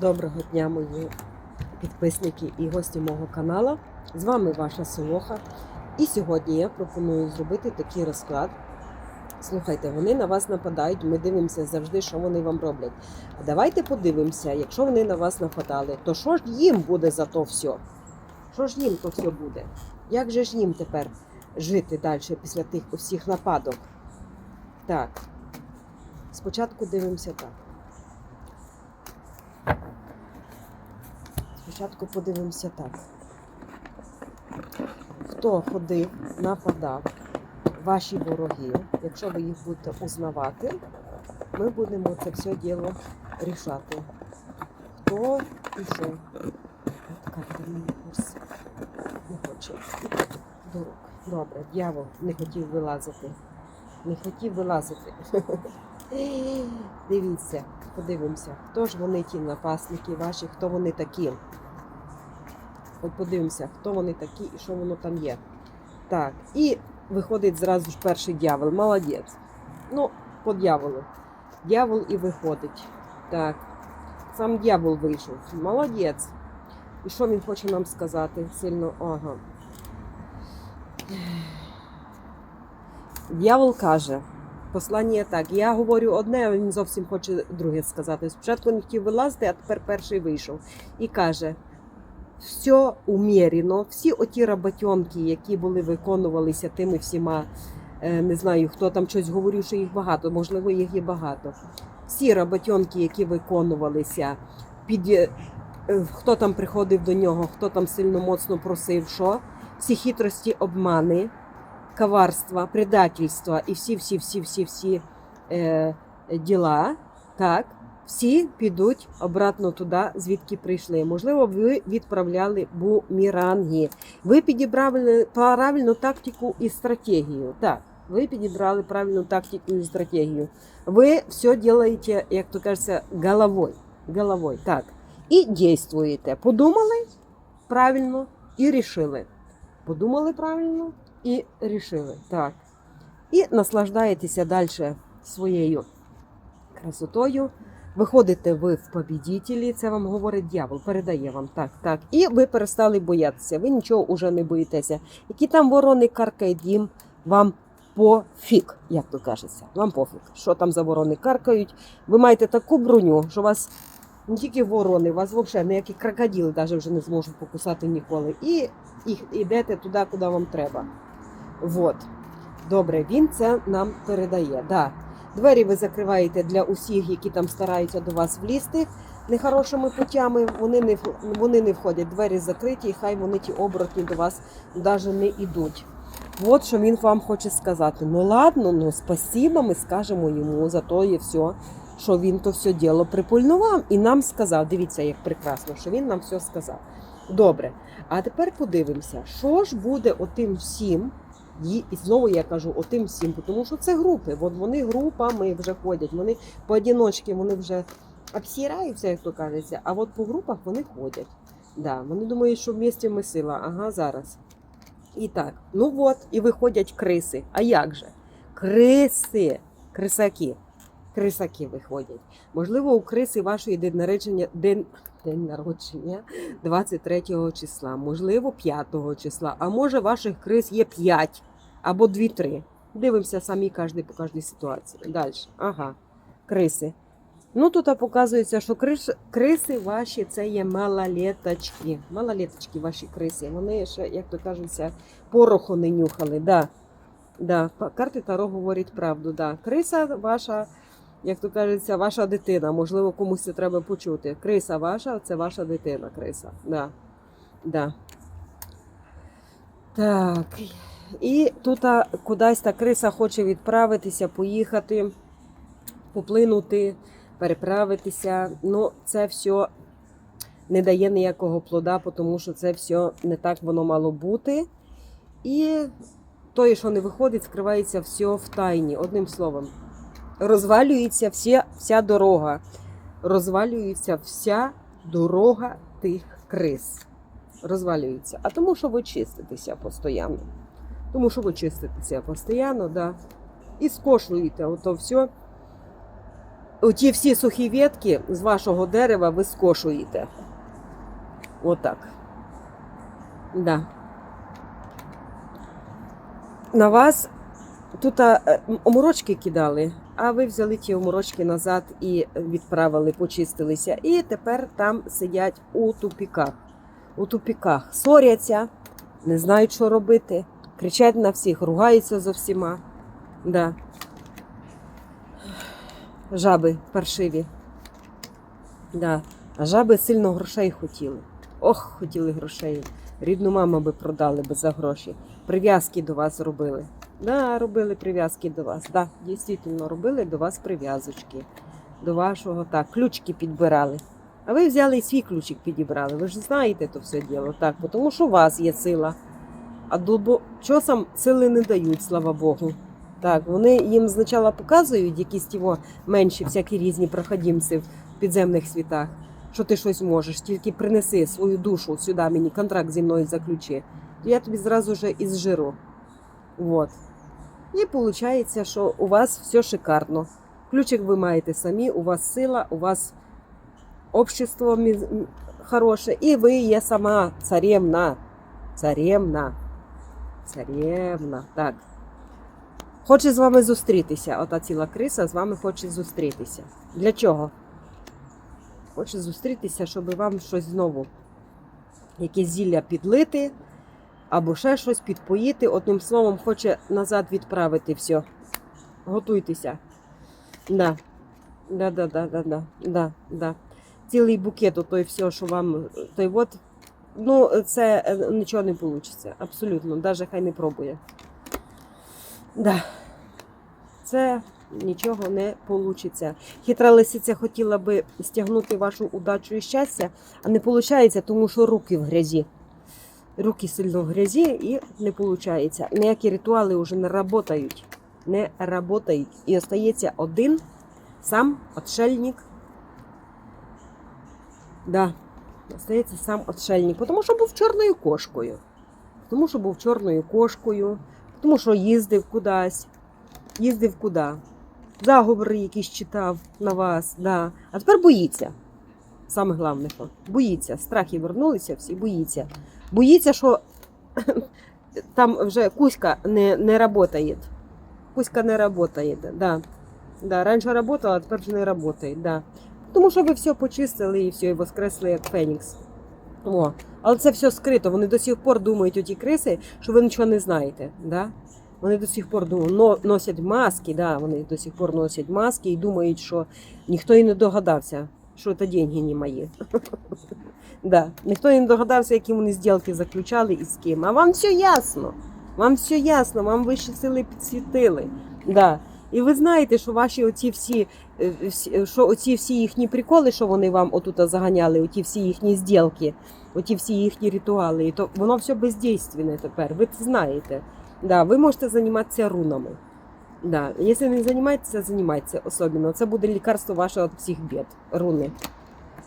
Доброго дня, мої підписники і гості мого каналу. З вами ваша Солоха. І сьогодні я пропоную зробити такий розклад. Слухайте, вони на вас нападають, ми дивимося завжди, що вони вам роблять. А давайте подивимося, якщо вони на вас нападали, то що ж їм буде за то все? Що ж їм то все буде? Як же ж їм тепер жити далі після тих усіх нападок? Так, спочатку дивимося так. Спочатку подивимося так. Хто ходив, нападав, ваші вороги, якщо ви їх будете узнавати, ми будемо це все діло рішати. Хто і що? Карта курс не хоче. До рук. Добре, дьявол не хотів вилазити. Не хотів вилазити. Дивіться, подивимося, хто ж вони ті напасники ваші, хто вони такі. От подивимося, хто вони такі і що воно там є. Так, і виходить зразу ж перший дьявол. Молодець. Ну, по дьяволу. Дьявол і виходить. Так. Сам дьявол вийшов. Молодець. І що він хоче нам сказати? Сильно. Ага. Дьявол каже. Послання так. Я говорю одне, а він зовсім хоче друге сказати. Спочатку не хотів вилазити, а тепер перший вийшов. І каже: все умірено, всі оті роботьонки, які були виконувалися тими всіма, е, не знаю, хто там щось говорив, що їх багато, можливо, їх є багато. Всі роботьонки, які виконувалися, під е, хто там приходив до нього, хто там сильно моцно просив, що всі хитрості, обмани, коварства, предательства і всі, всі, всі, всі, всі е, діла, так, всі підуть обратно туди, звідки прийшли. Можливо, ви відправляли буміранги. Ви підібрали правильну тактику і стратегію. Так, ви підібрали правильну тактику і стратегію. Ви все робите, як то кажеться, головою. Головою, так. І дійствуєте. Подумали правильно і рішили. Подумали правильно і рішили. Так. І наслаждаєтеся далі своєю красотою. Виходите ви в побідітелі, це вам говорить дьявол, передає вам так, так. І ви перестали боятися, ви нічого вже не боїтеся. Які там ворони каркають їм, вам пофіг, як то кажеться. Вам пофіг, що там за ворони каркають. Ви маєте таку броню, що вас не тільки ворони, вас взагалі ніякі крокодили навіть вже не зможуть покусати ніколи. І, і йдете туди, куди вам треба. Вот. Добре, він це нам передає. Да. Двері ви закриваєте для усіх, які там стараються до вас влізти нехорошими путями. Вони не вони не входять. Двері закриті, і хай вони ті оборотні до вас навіть не йдуть. От що він вам хоче сказати. Ну ладно, ну спасіба, ми скажемо йому за то і все, що він то все діло припильнував і нам сказав. Дивіться, як прекрасно, що він нам все сказав. Добре. А тепер подивимося, що ж буде отим всім. І знову я кажу отим всім, тому що це групи. От вони групами вже ходять, вони поодіночки вони вже обсираються, як то кажеться, а от по групах вони ходять. Да, вони думають, що в місті ми сила. Ага, зараз. І так, ну от, і виходять криси. А як же? Криси, крисаки. Крисаки виходять. Можливо, у криси вашої день народження, день, день народження 23 числа, можливо, 5 числа, а може ваших крис є 5 або 2-3. Дивимося самі кожен по кожній ситуації. Далі. Ага, криси. Ну тут показується, що криш, криси ваші це є малолеточки. Малолеточки ваші криси. Вони ще, як то кажеться, пороху не нюхали. Да. Да. Карти Таро говорять правду. Да. Криса ваша, як то кажеться, ваша дитина. Можливо, комусь це треба почути. Криса ваша це ваша дитина, криса. Да. Да. Так. І тут кудись та криса хоче відправитися, поїхати, поплинути, переправитися. Ну, це все не дає ніякого плода, тому що це все не так воно мало бути. І то, що не виходить, скривається все в тайні. Одним словом, розвалюється вся, вся дорога. Розвалюється вся дорога тих крис. Розвалюється. А тому, що ви чиститеся постійно. Тому що ви чиститеся постійно, да. І скошуєте ото все. оті всі сухі ветки з вашого дерева ви скошуєте. Отак. Да. На вас тут е, оморочки кидали, а ви взяли ті оморочки назад і відправили, почистилися. І тепер там сидять у тупіках. У тупіках соряться, не знають, що робити, кричать на всіх, ругаються за всіма. Да. Жаби паршиві. Да. А жаби сильно грошей хотіли. Ох, хотіли грошей. Рідну маму би продали би за гроші. Прив'язки до вас робили. Да, робили прив'язки до вас. Да, дійсно робили до вас прив'язочки. До вашого так, ключики підбирали. А ви взяли і свій ключик підібрали. Ви ж знаєте то все діло. Так, тому що у вас є сила. А долбочосам сили не дають, слава Богу. Так, вони їм спочатку показують якісь тіво менші, всякі різні проходімці в підземних світах, що ти щось можеш, тільки принеси свою душу сюди, мені контракт зі мною заключи. Я тобі зразу же із жиру. Вот. І виходить, що у вас все шикарно. Ключик ви маєте самі, у вас сила, у вас общество хороше, і ви є сама царевна. Царевна. Царевна. Так. Хоче з вами зустрітися. Ота ціла криса з вами хоче зустрітися. Для чого? Хоче зустрітися, щоб вам щось знову, якесь зілля підлити, або ще щось підпоїти. Одним словом, хоче назад відправити все. Готуйтеся. Да. Да, да, да, да, да, да, да. Цілий букет, ото все, що вам. Той от, ну, це е, нічого не вийде. Абсолютно. Навіть хай не пробує. Да. Це нічого не вийде. Хитра лисиця хотіла би стягнути вашу удачу і щастя, а не виходить, тому що руки в грязі. Руки сильно в грязі і не виходить. Ніякі ритуали вже не працюють. Не працюють. І остається один сам отшельник. Да, остається сам отшельник, тому що був чорною кошкою. Тому що був чорною кошкою, тому що їздив кудись. Їздив куди? Заговори якісь читав на вас, да. а тепер боїться. Саме головне, що боїться. Страхи вернулися, всі боїться. Боїться, що там вже Кузька не, не працює. Кузька не працює. Да. Да. Раніше працювала, а тепер вже не працює. Да. Тому що ви все почистили і все, і воскресли як Фенікс. О. Але це все скрито. Вони до сих пор думають, оті криси, що ви нічого не знаєте. Да? Вони до сих пор думають, носять маски, да, вони до сих пор носять маски і думають, що ніхто і не догадався, що це деньги не мої. да. Ніхто і не догадався, які вони зділки заключали і з ким. А вам все ясно. Вам все ясно, вам вищі сили підсвітили. Да. І ви знаєте, що ваші оці всі, е, що оці всі їхні приколи, що вони вам отут заганяли, оті всі їхні зділки, оті всі їхні ритуали, і то воно все бездійственне тепер. Ви це знаєте. Да, ви можете займатися рунами. Да. Якщо не займаєтеся, займайтеся особливо. Це буде лікарство ваше від всіх бід. Руни.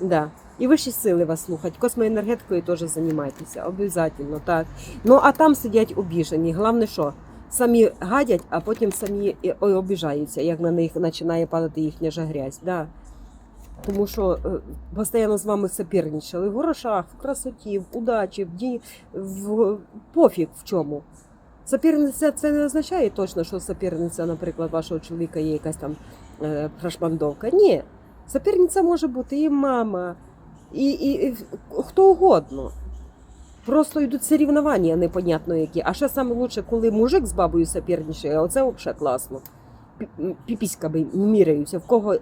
Да. І вищі сили вас слухать. Космоенергетикою теж займайтеся. Обов'язково. Ну а там сидять обіжені. Головне, що самі гадять, а потім самі обіжаються, як на них починає падати їхня же грязь. Да. Тому що е, постійно з вами соперничали в грошах, в красоті, в удачі, в, ді... в пофіг в чому. Соперниця це не означає точно, що соперниця, наприклад, вашого чоловіка є якась там е. Ні. Соперниця може бути і мама, і, і, і хто угодно. Просто йдуть соревнування непонятно які. А ще саме лучше, коли мужик з бабою соперничає, оце взагалі класно. Пі- Піпіськами міряються, в кого е,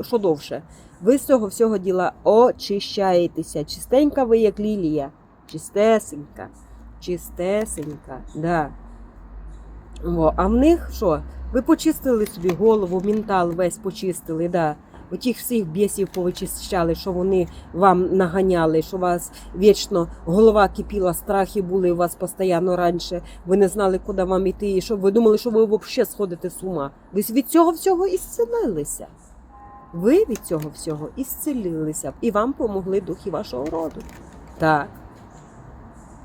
що довше. Ви з цього всього діла очищаєтеся. Чистенька ви, як лілія. Чистесенька. Чистесенька, да. О, а в них що? Ви почистили собі голову, ментал весь почистили, да. Отіх всіх бісів повичищали, що вони вам наганяли, що у вас вічно голова кипіла, страхи були у вас постійно раніше. Ви не знали, куди вам іти, і щоб ви думали, що ви взагалі сходите з ума. Ви від цього всього ісцелилися. Ви від цього всього ісцелилися, і вам помогли духи вашого роду. Так.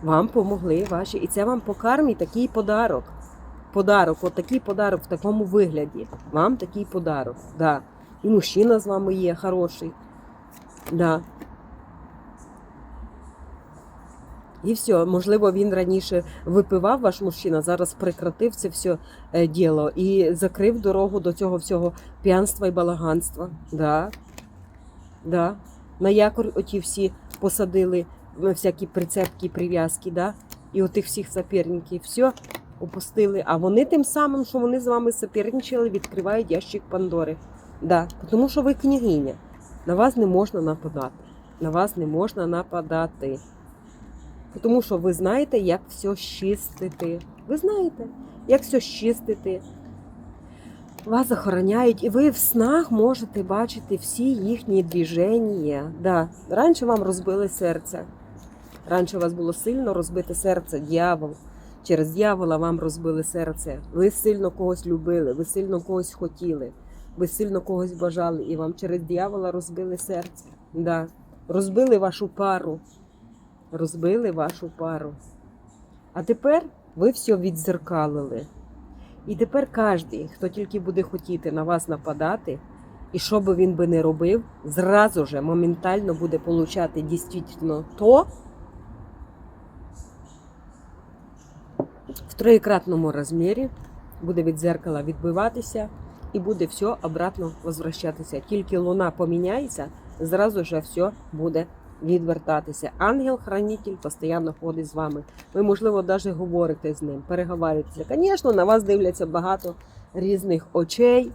Вам помогли ваші, і це вам по кармі такий подарок. Подарок, от такий подарок в такому вигляді. Вам такий подарок. Да. І мужчина з вами є хороший. Да. І все, можливо, він раніше випивав ваш мужчина, зараз прекратив це все діло і закрив дорогу до цього всього п'янства і балаганства. Да. Да. На якорь оті всі посадили всякі прицепки, прив'язки, да? і отих всіх соперників, все опустили. А вони тим самим, що вони з вами соперничали, відкривають ящик Пандори. Да. Тому що ви княгиня. На вас не можна нападати. На вас не можна нападати. Тому що ви знаєте, як все чистити. Ви знаєте, як все чистити. Вас охороняють, і ви в снах можете бачити всі їхні движення. Да. Раніше вам розбили серце. Раніше у вас було сильно розбите серце, дьявол. Через дьявола вам розбили серце. Ви сильно когось любили, ви сильно когось хотіли, ви сильно когось бажали, і вам через дьявола розбили серце. Да. Розбили вашу пару. Розбили вашу пару. А тепер ви все відзеркалили. І тепер кожен, хто тільки буде хотіти на вас нападати, і що би він би не робив, зразу же моментально буде получати дійсно то в троєкратному розмірі, буде від зеркала відбиватися і буде все обратно возвращатися. Тільки луна поміняється, зразу же все буде відвертатися. Ангел-хранитель постійно ходить з вами. Ви, можливо, навіть говорите з ним, переговорюєтеся. Звісно, на вас дивляться багато різних очей,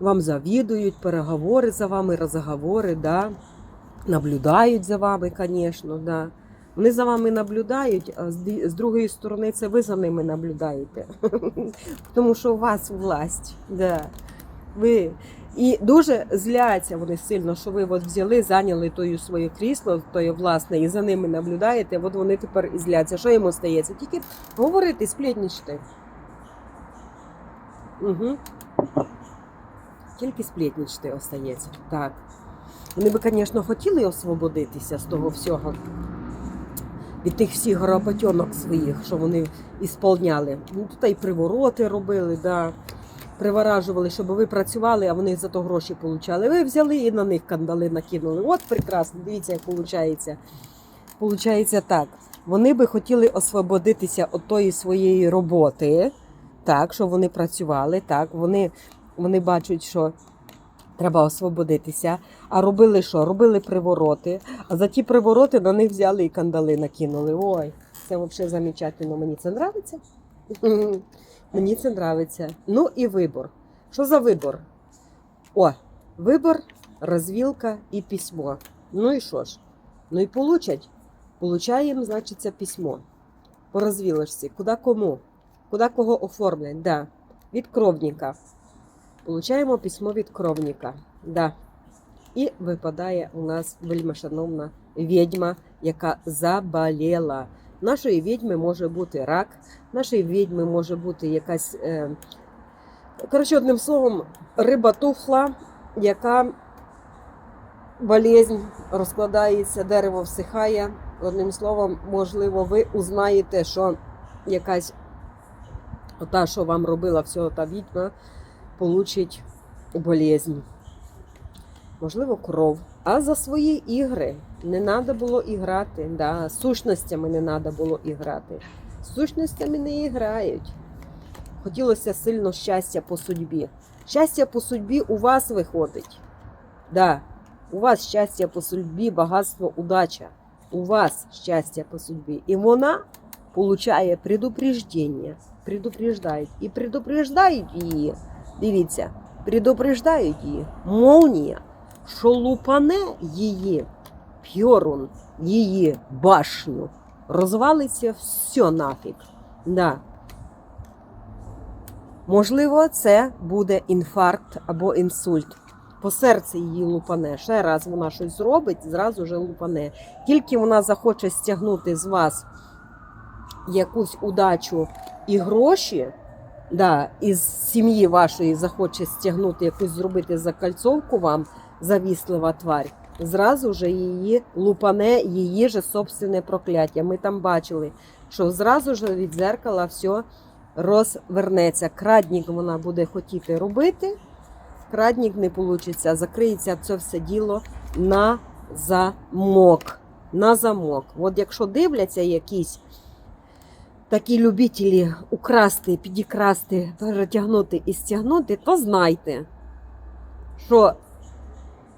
вам завідують, переговори за вами, розговори, да? наблюдають за вами, звісно. Да? Вони за вами наблюдають, а з другої сторони це ви за ними наблюдаєте. Тому що у вас власть. Да. Ви і дуже зляться вони сильно, що ви от взяли, зайняли тою своє крісло, тоє власне, і за ними наблюдаєте. От вони тепер і зляться. Що їм остається? Тільки говорити, сплетничати. Угу. Тільки сплетничати остається. Так. Вони би, звісно, хотіли освободитися з того всього. Від тих всіх грабатьонок своїх, що вони ісполняли. Ну, тут і привороти робили, да приворажували, щоб ви працювали, а вони за то гроші получали. Ви взяли і на них кандали накинули. От прекрасно, дивіться, як виходить. Получається так. Вони би хотіли освободитися від тої своєї роботи, так, що вони працювали, так, вони, вони бачать, що треба освободитися. А робили що? Робили привороти. А за ті привороти на них взяли і кандали накинули. Ой, це взагалі замечательно. Мені це нравиться. Мені це нравиться. Ну і вибор. Що за вибор? О, вибор, розвілка і письмо. Ну і що ж? Ну і получать. Получаємо, значить, це письмо. По розвілочці. Куди кому? Куди кого оформлять? Да. Від кровника. Получаємо письмо від кровника. Да. І випадає у нас вельми шановна відьма, яка заболіла. Нашої відьми може бути рак, нашої відьми може бути якась, е, коротше, одним словом, риба тухла, яка болезнь розкладається, дерево всихає. Одним словом, можливо, ви узнаєте, що якась ота, що вам робила всього та відьма, получить болезнь. Можливо, кров. А за свої ігри не треба було іграти. Да. Сущностями не треба було іграти. З Сущностями не грають. Хотілося сильно щастя по судьбі. Щастя по судьбі у вас виходить. Да. У вас щастя по судьбі, багатство, удача. У вас щастя по судьбі. І вона получає предупреждення. Предупреждають. І предупреждають її. Дивіться, предупреждають її. Молнія що лупане її пьорун, її башню, розвалиться все нафіг. Да. Можливо, це буде інфаркт або інсульт. По серці її лупане. Ще раз вона щось зробить, зразу же лупане. Тільки вона захоче стягнути з вас якусь удачу і гроші, да, із сім'ї вашої захоче стягнути якусь зробити закальцовку вам, завіслива тварь, зразу же її лупане, її же собственне прокляття. Ми там бачили, що зразу ж від зеркала все розвернеться. Крадник вона буде хотіти робити. крадник не вийде, закриється це все діло на замок. На замок. От якщо дивляться якісь такі любителі украсти, підікрасти, перетягнути і стягнути, то знайте, що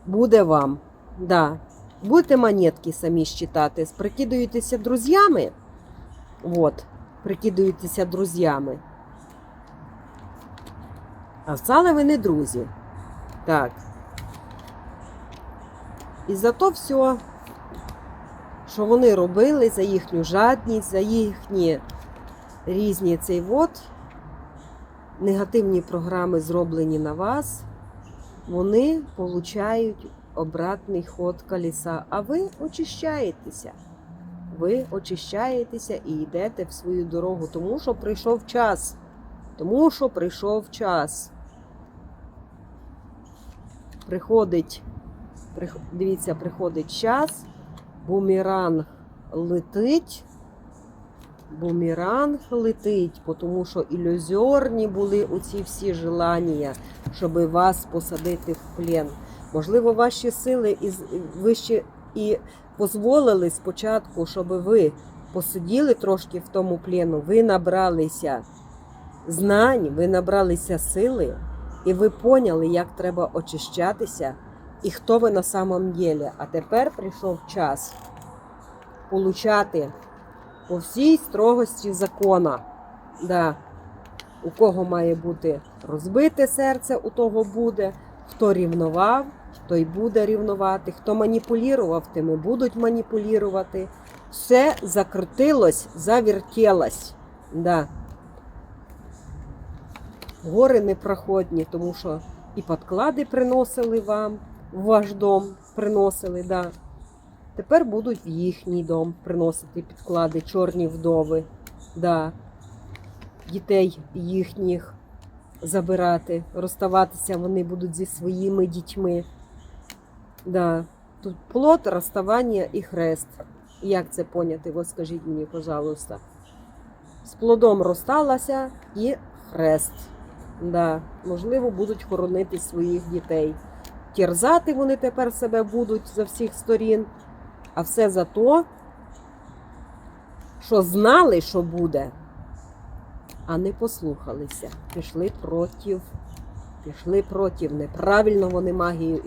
буде вам. Да. Будете монетки самі считати, прикидуєтеся друзями. От, прикидуєтеся друзями. А стали ви не друзі. Так. І за то все, що вони робили, за їхню жадність, за їхні різні цей вот, негативні програми зроблені на вас, вони получають обратний ход колеса, а ви очищаєтеся. Ви очищаєтеся і йдете в свою дорогу, тому що прийшов час. Тому що прийшов час. Приходить, дивіться, приходить час, бумеранг летить. Бумеранг летить, тому що ілюзорні були оці всі желання, щоб вас посадити в плен. Можливо, ваші сили із ви ще і дозволили спочатку, щоб ви посиділи трошки в тому плену, ви набралися знань, ви набралися сили, і ви поняли, як треба очищатися і хто ви на самом ділі. А тепер прийшов час получати по всій строгості закона. Да. У кого має бути розбите серце, у того буде. Хто рівнував, той буде рівнувати. Хто маніпулював, тими будуть маніпулювати. Все закрутилось, завертілось. Да. Гори непроходні, тому що і подклади приносили вам ваш дом, приносили, да. Тепер будуть в їхній дом приносити підклади, чорні вдови, да. дітей їхніх забирати, розставатися вони будуть зі своїми дітьми. Да. Тут плод, розставання і хрест. Як це поняти? От скажіть мені, пожалуйста. З плодом розсталася і хрест. Да. Можливо, будуть хоронити своїх дітей. Терзати вони тепер себе будуть за всіх сторін. А все за то, що знали, що буде, а не послухалися. Пішли проти, пішли проти. Неправильно вони магію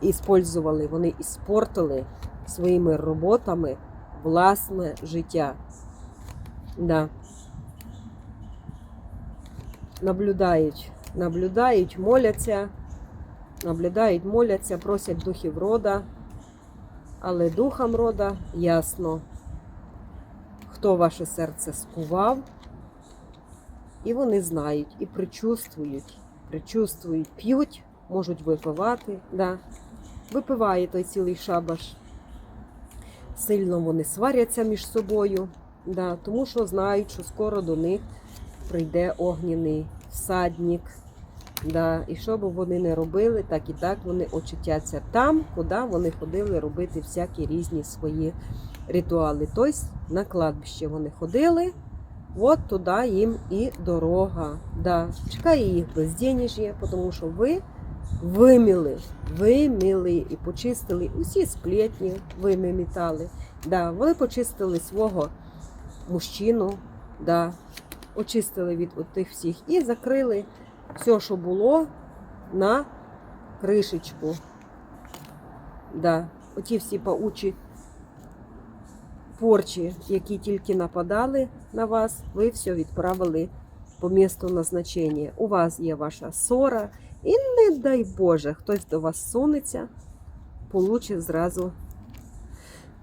іспользували. Вони іспортили своїми роботами власне життя. Да. Наблюдають, наблюдають, моляться, наблюдають, моляться, просять духів рода. Але духам рода ясно, хто ваше серце скував, і вони знають, і причувствують, причувствують, п'ють, можуть випивати, да. випиває той цілий шабаш. Сильно вони сваряться між собою, да, тому що знають, що скоро до них прийде огняний всадник. Да, і що б вони не робили, так і так вони очутяться там, куди вони ходили робити всякі різні свої ритуали. Тобто на кладбище вони ходили, от туди їм і дорога. Да. Чекає їх безденежжя, тому що ви виміли, виміли і почистили усі сплетні, вимітали. Да, вони почистили свого мужчину, да, очистили від тих всіх і закрили все, що було, на кришечку. Да. Оті всі паучі порчі, які тільки нападали на вас, ви все відправили по місту назначення. У вас є ваша ссора, і не дай Боже, хтось до вас сунеться, получить зразу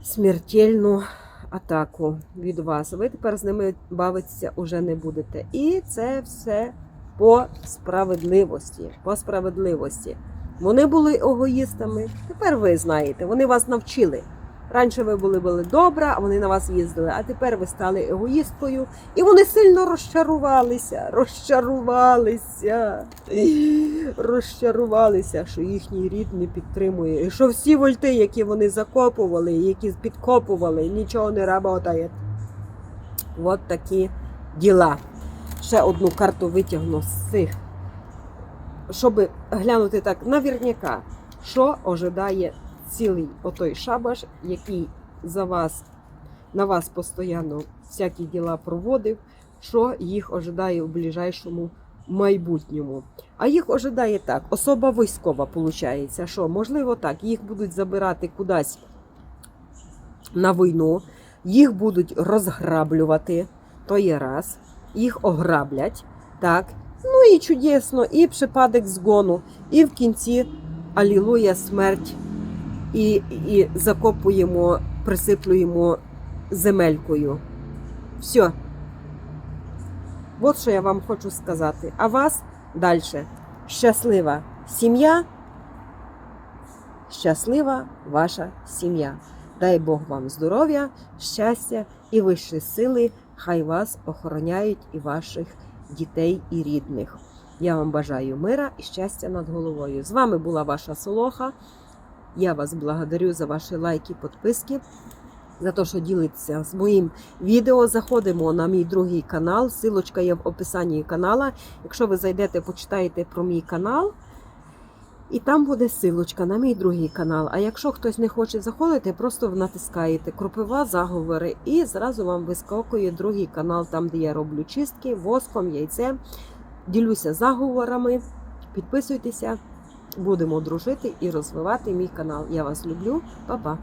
смертельну атаку від вас. Ви тепер з ними бавитися вже не будете. І це все по справедливості. По справедливості. Вони були егоїстами. Тепер ви знаєте, вони вас навчили. Раніше ви були були добра, а вони на вас їздили, а тепер ви стали егоїсткою, і вони сильно розчарувалися, розчарувалися, розчарувалися, що їхній рід не підтримує. І що всі вольти, які вони закопували, які підкопували, нічого не работає. От такі діла. Ще одну карту витягну з цих щоб глянути так наверняка, що ожидає цілий отой шабаш, який за вас на вас постійно всякі діла проводив, що їх ожидає в ближайшому майбутньому. А їх ожидає так: особа військова, виходить, що можливо так, їх будуть забирати кудись на війну, їх будуть розграблювати, то є раз, їх ограблять, так. Ну і чудесно, і припадок згону, і в кінці алілуя смерть, і, і закопуємо, присиплюємо земелькою. Все. От що я вам хочу сказати. А вас далі. Щаслива сім'я. Щаслива ваша сім'я. Дай Бог вам здоров'я, щастя і вищі сили. Хай вас охороняють і ваших дітей і рідних. Я вам бажаю мира і щастя над головою. З вами була ваша Солоха. Я вас благодарю за ваші лайки, підписки, за те, що ділитеся з моїм відео. Заходимо на мій другий канал. Силочка є в описанні канала. Якщо ви зайдете, почитаєте про мій канал. І там буде силочка на мій другий канал. А якщо хтось не хоче заходити, просто натискаєте кропива, заговори, і зразу вам вискакує другий канал, там де я роблю чистки, воском, яйцем. Ділюся заговорами. Підписуйтеся, будемо дружити і розвивати мій канал. Я вас люблю, Па-па!